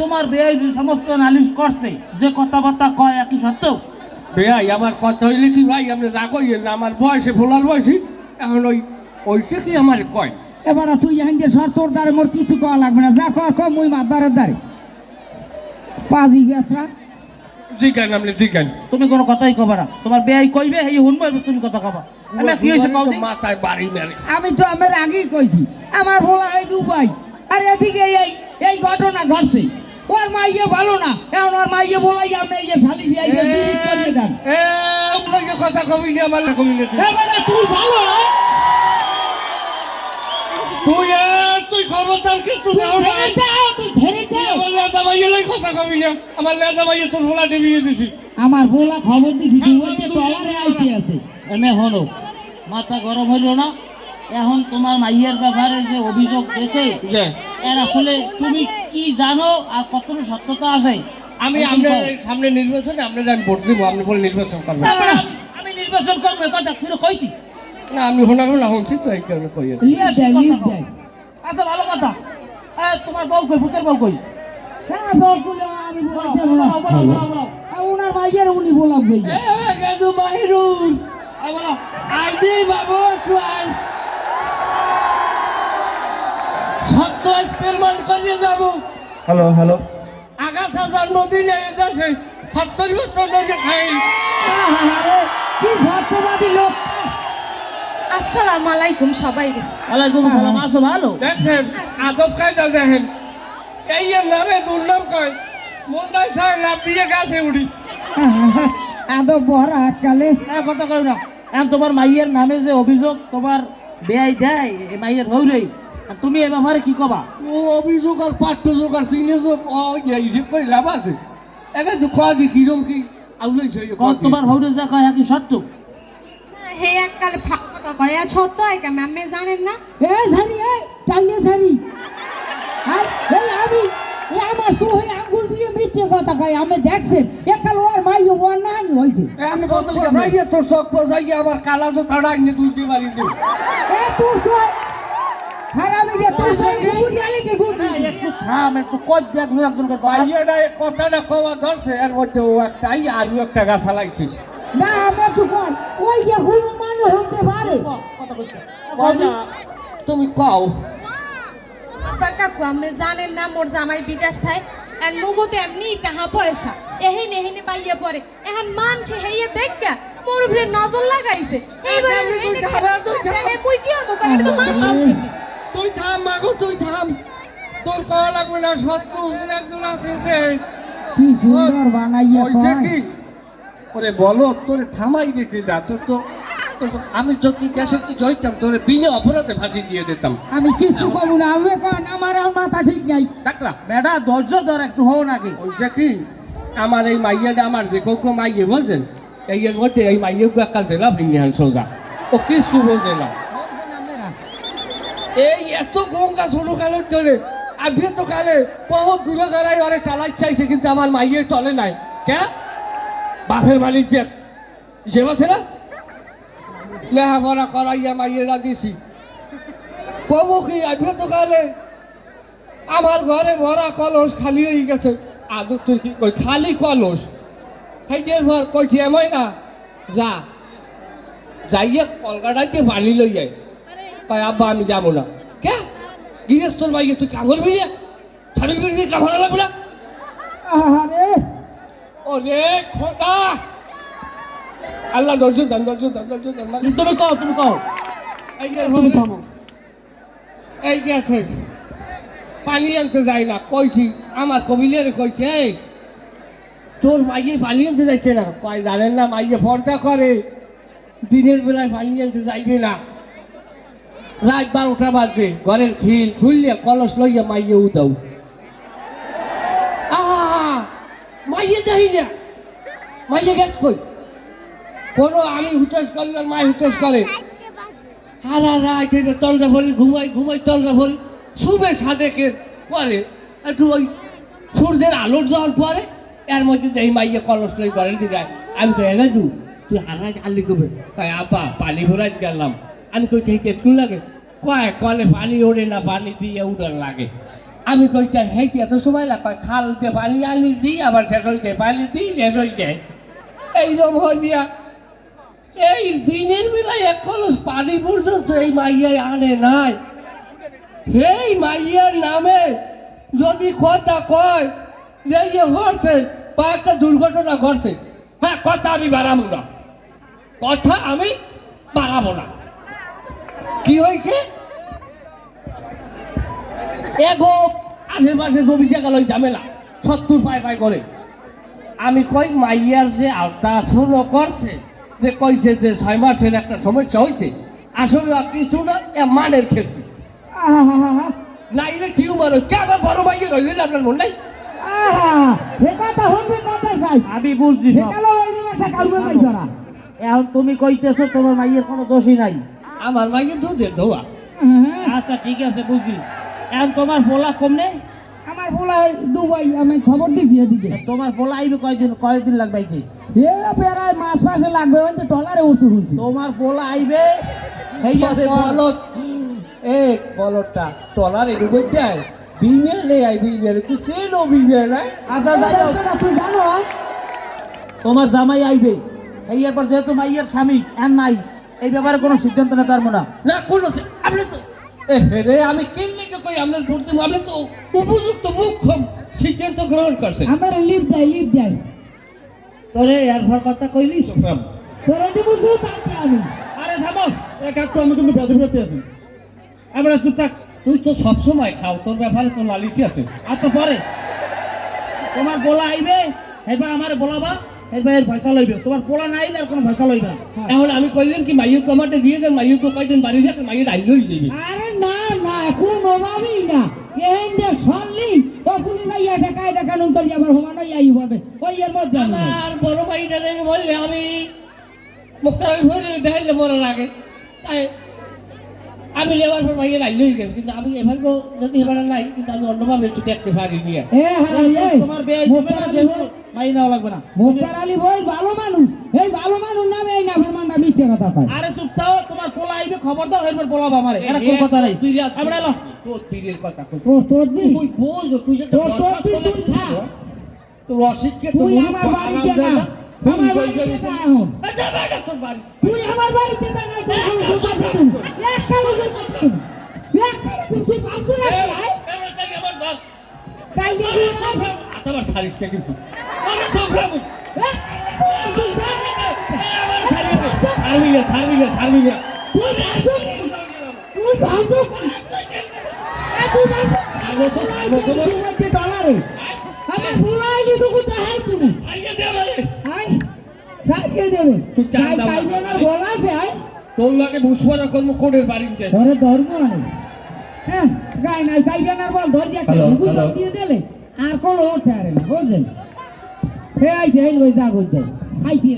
তোমার বেয়াই যে সমস্ত নালিশ করছে যে কথাবার্তা কয় একই সত্ত্বেও ভাই আমার কথা হইলে কি ভাই? আপনি রাগ না আমার বয়সে বয়সী এখন ওই ওইসে কি আমার কয়। এবার তুই হাইন্দে সর তোর দ্বারে মোর কিছু কওয়া লাগবে না। যা কর কর মুই মাদারের দ্বারে। পাজি বেসরা জিজ্ঞান আপনি তুমি কোনো কথাই কবে না। তোমার বেয়াই কইবে এই শুনব তুমি কথা কবা। আমি কি হয়েছে মাথায় বাড়ি মেরে। আমি তো আমার আগেই কইছি আমার বলা এই দুবাই। আর এদিকে এই এই ঘটনা ঘটছে। ওর মাইয়ে ভালো না। এখন ওর মাইয়ে বলাই আমি এই যে সালিশি আইবে বিরিশ করিয়ে দেন। এ আপনার যে কথা কবি না আমার কবি না তুই। এবারে তুই ভালো তুই তুই খবরদার কিন্তু দাও না? ধরে তুই ধরে। আমার লেদা ভাইয়ের কথা কবি না আমার লেদা ভাইয়ের তোর ভোলা টিভিয়ে দিছি। আমার বলা খবর দিছি আইতে আছে। এমে হলো মাথা গরম হলো না? এখন তোমার মাইয়ের ব্যাপারে যে অভিযোগ দিয়েছে যে? এর আসলে তুমি কি জানো আর কতটা সত্যতা আছে? আমি আপনার সামনে নির্বাচনে আপনার আমি ভোট দিব আপনি বলে নির্বাচন করবেন আমি- আমি নির্বাচন করব কথা তুমি কইছি। না আমি হোনা হোনা শুনছি তো এই কারণে কই আচ্ছা ভালো কথা। এ, তোমার বউ কই ভূতের বউ কই? হ্যাঁ সবগুলো আমি বলাইতে বলা ওনার মাইয়ের উনি বলাম যাই এ, গেদু বলো। আইবি বাবু ট্রাই সত্য এক্সপেরিমেন্ট করিয়ে যাব। হ্যালো হ্যালো আগাছা জন্মদিন এই দেশে সত্তর বছর ধরে খাই। কি সত্যবাদী লোক। আসসালামু আলাইকুম সবাইকে ওয়ালাইকুম আসসালাম আসো ভালো। দেখছেন আদব কায়দা দেখেন। এই এর নামে দুর্নাম কয়। মুন্ডাই সাহেব লাভ দিয়ে গাছে উড়ি আদব বহরা কালে। হ্যাঁ কথা কই না। এখন তোমার মাইয়ের নামে যে অভিযোগ তোমার বেয়াই দেয় এই মাইয়ের হইলেই তুমি এ ব্যাপারে কি কবা? ও অভিযোগ আর পাঠ্য যোগ আর সিনিয়র যোগ ও ইয়ে হিসেব করে লাভ আছে। একে তো খোয়া দি কিরম কি কও তোমার হইলে যা কয় কি সত্য। হে এককালে ফাঁক কথা কয় সত্য হয় কেন জানেন না? এ ধারি এ চালিয়ে ধারি আর আমি এ আমার সুহে আঙ্গুল দিয়ে মিথ্যে কথা কয় আমি দেখছেন? একাল ওর মাইয়ে ওর নানি হইছে। আমি বদল যাইয়ে তোর শখ পজাইয়ে আবার কালা তো তাড়া আইনে তুলতে পারি দিও এ তোর সয় আর তুমি কও কাকু আপনি জানেন না মোর জামাই বিদেশ থাই আর মুগতে এমনি টাহা পয়সা এহিন এহিনে পাইয়ে পরে। এখন মানছে হেয়ে দেখা মোর উপরে নজর লাগাইছে। এইবার তুই কি আমি তো মানছি তুই থাম মাগো তুই থাম। তোর কওয়া লাগবে না শত্রু একজন আছে রে কি সুন্দর বানাইয়া কয়। কি? ওরে বলো তোরে থামাইবে কি না? তোর তো আমি যদি দেশে কি জয়তাম তোরে বিনা অপরাধে ফাঁসি দিয়ে দিতাম। আমি কিছু কমু না আমি কন আমার আর মাথা ঠিক নাই। ডাকলা বেটা ধৈর্য ধর একটু হও নাকি। ওইটা কি? আমার এই মাইয়াটা আমার যে কেউ মাইয়ে বলছেন এই এর মধ্যে এই মাইয়ে একটা জেলা হান সোজা। ও কিছু বোঝে না। এই এত গঙ্গা ছোট কালের ধরে আগে তো কালে, বহুত দূরে গেলাই অনেক চালাই চাইছে, কিন্তু আমার মাইয়ে চলে নাই। কে? বাপের মালিক যে যে আছে না লেহাপড়া করাইয়া মাইয়েরা দিছি। কবু কি আগে তো কালে। আমার ঘরে ভরা কলস খালি হয়ে গেছে। আদু তুই কি কই, খালি কলস? হেজের ঘর কইছি, এমন না। যা। যাইয়ে কলকাতাকে বালি লই যায় কয় আব্বা আমি যাব না। কে? তোর ভাইয়ে তুই কামড় ভাইয়া ছাড়ি করে দিয়ে কামড় লাগবে না? আরে ওরে খোদা! আল্লাহ ধৈর্য দান ধৈর্য দান ধৈর্য দান তুমি কও তুমি কও। এই যে ঘরে- এই গেছে পানি আনতে যায় না কইছি আমার কবিলের কইছে এই তোর মাইয়ে পানি আনতে যাচ্ছে না? কয় জানেন না মাইয়ে পর্দা করে দিনের বেলায় পানি আনতে যাইবে না। রাত বারোটা বাজে, ঘরের খিল খুললে কলস লইয়া মাইয়ে উদাও। মাইয়ে না মাইয়ে গেছ কই? কোনো আমি হুতাশ করি আর মাই হুতাশ করে। হারা রাত এটা তলটা ভরি, ঘুমাই ঘুমাই তলটা ভরি। শুবে সাদেকের পরে একটু ওই সূর্যের আলোর জল পরে, এর মধ্যে এই মাইয়ে কলস লই করে আমি তো তু তুই হারা আলি কবে কয়, আপা পানি ভরাই গেলাম। আমি কই থেকে একটু লাগে, কয়, কলে পানি ওড়ে না, পানি দিয়ে উড়ার লাগে? আমি কইতে হেঁটে এত সময় লাগে, কয় খালতে পানি আনি দিই, আবার শেষ হইতে পানি দিই শেষ হইতে এইরকম হইয়া এই দিনের বেলায় এক কলস পানি পর্যন্ত এই মাইয়াই আনে নাই। এই মাইয়ার নামে যদি কথা কয়, যে যে ঘটছে, বা একটা দুর্ঘটনা ঘটছে হ্যাঁ কথা আমি বাড়াবো না। কথা আমি বাড়াবো না। কি হয়েছে? এগো আশেপাশে জমি জায়গা লই ঝামেলা সত্তর পায় পায় করে। আমি কই মাইয়ার যে আল্ট্রাসাউন্ড করছে যে কইছে যে ছয় মাসের একটা সমস্যা হয়েছে আসলে কিছু না এ মানের ক্ষেত্রে। আহা না এটা টিউমার হচ্ছে কে আবার বড় মাইয়া রইলেন আপনার মন নাই? আমি বুঝছি এখন তুমি কইতেছো তোমার মাইয়ের কোনো দোষই নাই। আমার মাইয়া দুধের ধোয়া। হ্যাঁ, আচ্ছা ঠিক আছে বুঝি এখন তোমার পোলা কমনে আমার বলা ডুবাই আমি খবর দিছি এদিকে। তোমার পোলা আইবে কয়দিন কয়দিন লাগবে আইতে এ প্যারায় মাস মাসে লাগবে ওই তো টলারে উঠছে শুনছি তোমার পোলা আইবে এই যে বলত এ বলতটা টলার উপর দেয়। বিমেল নেই আই বিমেল তুই সে নো বিমেল নাই আচ্ছা যাই হোক, তুই জানো? তোমার জামাই আইবে। এই এরপর যেহেতু মাইয়ের স্বামী আর নাই। এই ব্যাপারে কোনো সিদ্ধান্ত নিতে পারব না। না কোনো আপনি তো রে আমি কেন লেগে কই আপনার পড়তে আপনি তো উপযুক্ত মুখ্যম সিদ্ধান্ত গ্রহণ করছেন। আমার লিপ দেয় লিপ দেয়। তোরে এর ভর কথা কইলি সফাম তোর বুঝব তাতে আমি। আরে থামো এ কাকু আমি কিন্তু বেদবি করতে আছি। আমরা চুপ থাক তুই তো সবসময় খাও তোর ব্যাপারে তো লালিচি আছে। আচ্ছা পরে। তোমার পোলা আইবে এরপর আমার বলাবা। এর পয়সা লইবে। তোমার পোলা নাই আর কোনো পয়সা লইবে না। এখন আমি কইলাম কি মাইয়ুক কমাটে দিয়ে দেন মাইয়ুক কয়দিন বাড়ি যাকে মাইয়ের আইলই যাবে। আরে না না কোন অভাবই না। এহেন যে সরলি ও পুলি না ইয়া টাকায় দেখানো তোর আবার হমানো ইয়াই হবে। ওই এর মধ্যে। আমার বড় ভাইটা দেখে বললে আমি মুক্তার ভরে দেখাইলে মনে লাগে। তাই আমি লেবার পর ভাইয়ের আইলই গেছে কিন্তু আমি এবার যদি এবার নাই কিন্তু আমি অন্যভাবে একটু দেখতে পারি তোমার বিয়ে মাই নেওয়া লাগবে না মুক্তার আলী ভাই ভালো মানুষ এই ভালো মানুষ নামে এই নাফরমানটা মিথ্যে কথা কয় আরে চুপ থাও তোমার পোলা আইবে খবর দাও এরপর বলাবা আমারে এটা কোন কথা নাই তুই আমরা এলো তোর পীরের কথা কই তোর তোর দি তুই বোঝ তুই যে তোর তোর তুই তুই খা তোর অশিক্ষিত তুই আমার বাড়িতে না আমার বাড়িতে না এখন এ, যাবে তোর বাড়ি। তুই আমার বাড়িতে না না তুই আমার সুপার দিন একটা বছর দিন একটা বছর তুই পাঁচশো এ, টাকা আয় এবার থেকে আমার বাপ। তাই যদি না আবার ছাড়িস না কিন্তু। আরে থোবড়াবো। ছাড়বি না, ছাড়বি না, ছাড়বি না। তুই ভাবছ কি? তুই ভাবছ কি? এ, তুই ভাবছ কি? ছাড়বো তো, ছাড়বো তো। তুই হচ্ছে ডলারে। আমার বুড়াইনি তো কোথায় হাই তুমি ছাড়িয়ে দে আমারে। আই সাইকে দেবে তুই চাল চাই দাও। চাই না বলা আছে আই তোর লাগে বুঝবারা কর্ম কোডের বাড়িতে ধরে ধর্ম আনে হ্যাঁ গাই নাই চাই না বল ধর দিয়া hello. দিয়ে দিলে আর কোনো ওঠে আরে না বুঝলেন হে আইছে এই লই যা কইতে আইতে